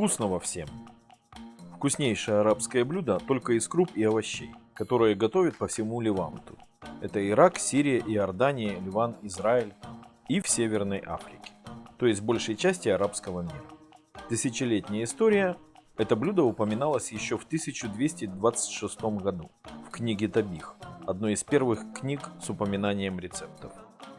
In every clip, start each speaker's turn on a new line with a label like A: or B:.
A: Вкусного всем! Вкуснейшее арабское блюдо только из круп и овощей, которые готовят по всему Леванту. Это Ирак, Сирия, Иордания, Ливан, Израиль и в Северной Африке, то есть большей части арабского мира. Тысячелетняя история это блюдо упоминалось еще в 1226 году в книге Табих, одной из первых книг с упоминанием рецептов.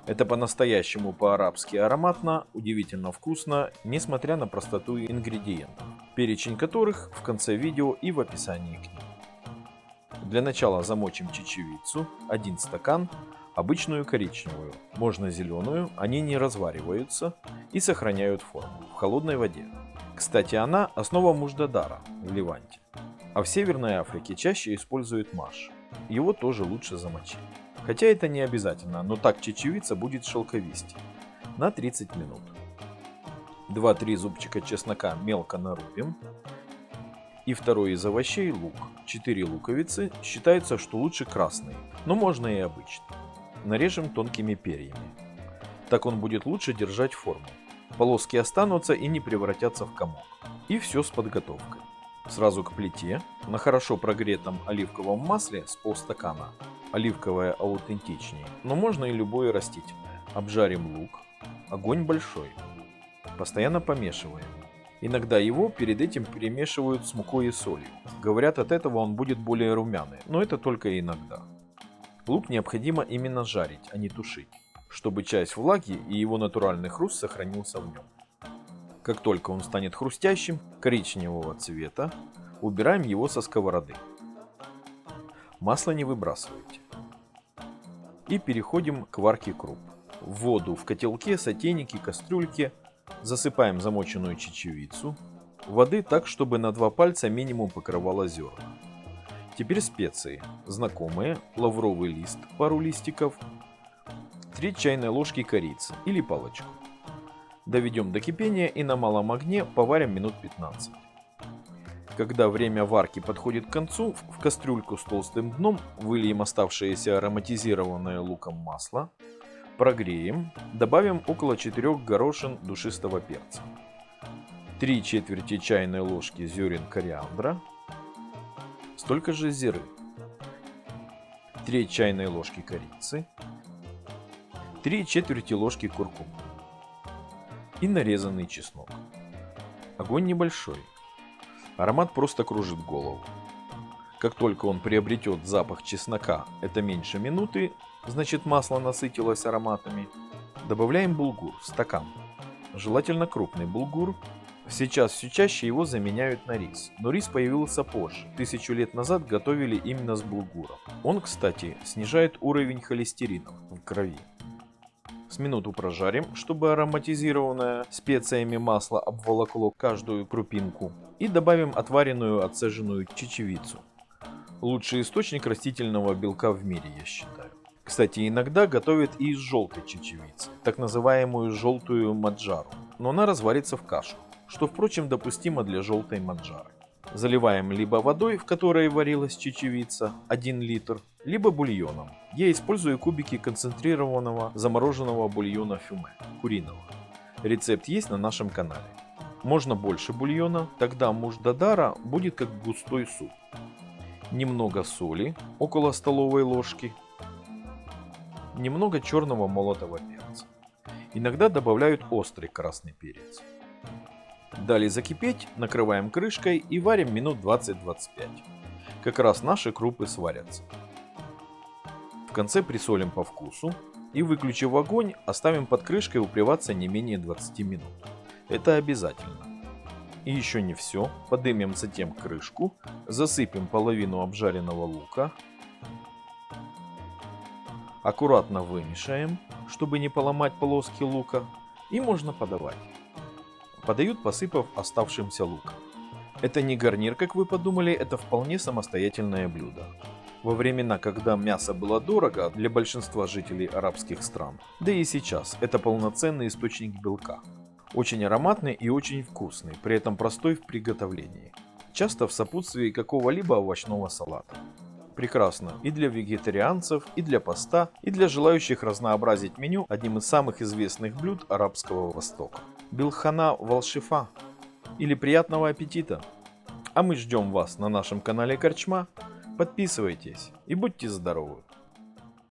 A: Это по-настоящему по-арабски ароматно, удивительно вкусно, несмотря на простоту ингредиентов, перечень которых в конце видео и в описании книги. Для начала замочим чечевицу, 1 стакан, обычную коричневую, можно зеленую, они не развариваются и сохраняют форму в холодной воде. Кстати, она основа муждадара в Ливанте. А в Северной Африке чаще используют маш. Его тоже лучше замочить. Хотя это не обязательно, но так чечевица будет шелковистее. На 30 минут. 2-3 зубчика чеснока мелко нарубим. И второй из овощей лук. 4 луковицы. Считается, что лучше красный, но можно и обычный. Нарежем тонкими перьями. Так он будет лучше держать форму. Полоски останутся и не превратятся в комок. И все с подготовкой. Сразу к плите, на хорошо прогретом оливковом масле с полстакана. Оливковое аутентичнее, но можно и любое растительное. Обжарим лук. Огонь большой. Постоянно помешиваем. Иногда его перед этим перемешивают с мукой и солью. Говорят, от этого он будет более румяный, но это только иногда. Лук необходимо именно жарить, а не тушить чтобы часть влаги и его натуральный хруст сохранился в нем. Как только он станет хрустящим, коричневого цвета, убираем его со сковороды. Масло не выбрасывайте. И переходим к варке круп. В воду в котелке, сотейнике, кастрюльке засыпаем замоченную чечевицу. Воды так, чтобы на два пальца минимум покрывало зерна. Теперь специи. Знакомые, лавровый лист, пару листиков, 3 чайные ложки корицы или палочку. Доведем до кипения и на малом огне поварим минут 15. Когда время варки подходит к концу, в кастрюльку с толстым дном выльем оставшееся ароматизированное луком масло, прогреем, добавим около 4 горошин душистого перца, 3 четверти чайной ложки зерен кориандра, столько же зиры, 3 чайные ложки корицы, 3 четверти ложки куркумы и нарезанный чеснок. Огонь небольшой. Аромат просто кружит голову. Как только он приобретет запах чеснока, это меньше минуты, значит масло насытилось ароматами, добавляем булгур, стакан. Желательно крупный булгур. Сейчас все чаще его заменяют на рис, но рис появился позже. Тысячу лет назад готовили именно с булгуром. Он, кстати, снижает уровень холестерина в крови. С минуту прожарим, чтобы ароматизированное специями масло обволокло каждую крупинку. И добавим отваренную отцеженную чечевицу. Лучший источник растительного белка в мире, я считаю. Кстати, иногда готовят и из желтой чечевицы, так называемую желтую маджару. Но она разварится в кашу, что, впрочем, допустимо для желтой маджары. Заливаем либо водой, в которой варилась чечевица, 1 литр, либо бульоном. Я использую кубики концентрированного замороженного бульона фюме, куриного. Рецепт есть на нашем канале. Можно больше бульона, тогда муж Дадара будет как густой суп. Немного соли, около столовой ложки. Немного черного молотого перца. Иногда добавляют острый красный перец. Дали закипеть, накрываем крышкой и варим минут 20-25. Как раз наши крупы сварятся. В конце присолим по вкусу и выключив огонь, оставим под крышкой уприваться не менее 20 минут. Это обязательно. И еще не все, подымем затем крышку, засыпем половину обжаренного лука, аккуратно вымешаем, чтобы не поломать полоски лука, и можно подавать. Подают посыпав оставшимся луком. Это не гарнир, как вы подумали, это вполне самостоятельное блюдо. Во времена, когда мясо было дорого для большинства жителей арабских стран, да и сейчас это полноценный источник белка. Очень ароматный и очень вкусный, при этом простой в приготовлении. Часто в сопутствии какого-либо овощного салата. Прекрасно и для вегетарианцев, и для поста, и для желающих разнообразить меню одним из самых известных блюд арабского востока. Билхана Волшифа или приятного аппетита. А мы ждем вас на нашем канале Корчма. Подписывайтесь и будьте здоровы!